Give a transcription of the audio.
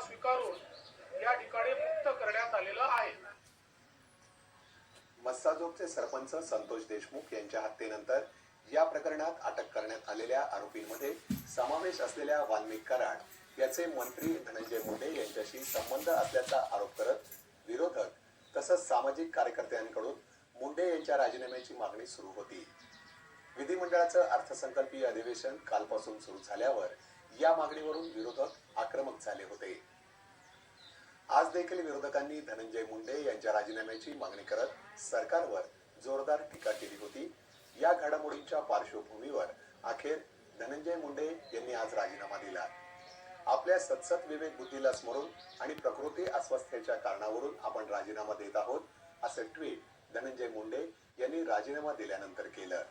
स्वीकारून या ठिकाणी मुक्त करण्यात आलेलं आहे. मस्साजोगचे सरपंच संतोष देशमुख यांच्या हत्येनंतर या प्रकरणात अटक करण्यात आलेल्या आरोपींमध्ये समावेश असलेल्या वाल्मिक कराड याचे मंत्री धनंजय मुंडे यांच्याशी संबंध असल्याचा आरोप करत विरोधक तसंच सामाजिक कार्यकर्त्यांकडून मुंडे यांच्या राजीनाम्याची मागणी सुरू होती. विधिमंडळाचं अर्थसंकल्पीय अधिवेशन कालपासून सुरू झाल्यावर या मागणीवरून विरोधक आक्रमक झाले होते. आज देखील विरोधकांनी धनंजय मुंडे यांच्या राजीनाम्याची मागणी करत सरकारवर जोरदार टीका केली होती. या घडामोडींच्या पार्श्वभूमीवर अखेर धनंजय मुंडे यांनी आज राजीनामा दिला. आपल्या सतसत विवेक बुद्धीला स्मरून आणि प्रकृती अस्वस्थतेच्या कारणावरून आपण राजीनामा देत आहोत असं ट्विट धनंजय मुंडे यांनी राजीनामा दिल्यानंतर केलं.